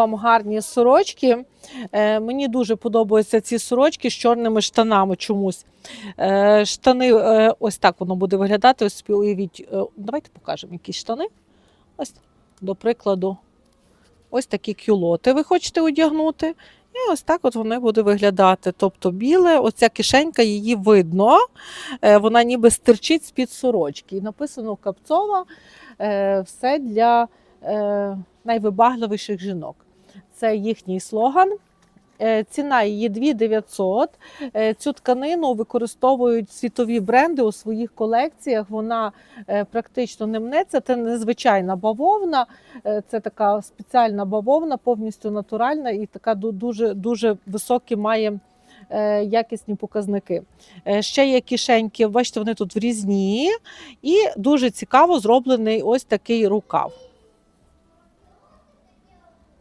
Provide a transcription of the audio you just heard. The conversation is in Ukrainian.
Вам гарні сорочки. Е, мені дуже подобаються ці сорочки з чорними штанами чомусь. Е, штани, е, ось так воно буде виглядати. Ось уявіть, давайте покажемо якісь штани. Ось, до прикладу, ось такі кюлоти ви хочете одягнути. І ось так от вони буде виглядати. Тобто біле, оця кишенька, її видно, вона ніби стирчить з-під сорочки. І написано капцова все для найвибагливіших жінок. Це їхній слоган. Е, Ціна її 2900. Е, Цю тканину використовують світові бренди у своїх колекціях. Вона е, практично не мнеться. Це незвичайна бавовна, це така спеціальна бавовна, повністю натуральна і така дуже, дуже високі має якісні показники. Ще є кишеньки, бачите, вони тут врізні, і дуже цікаво зроблений ось такий рукав.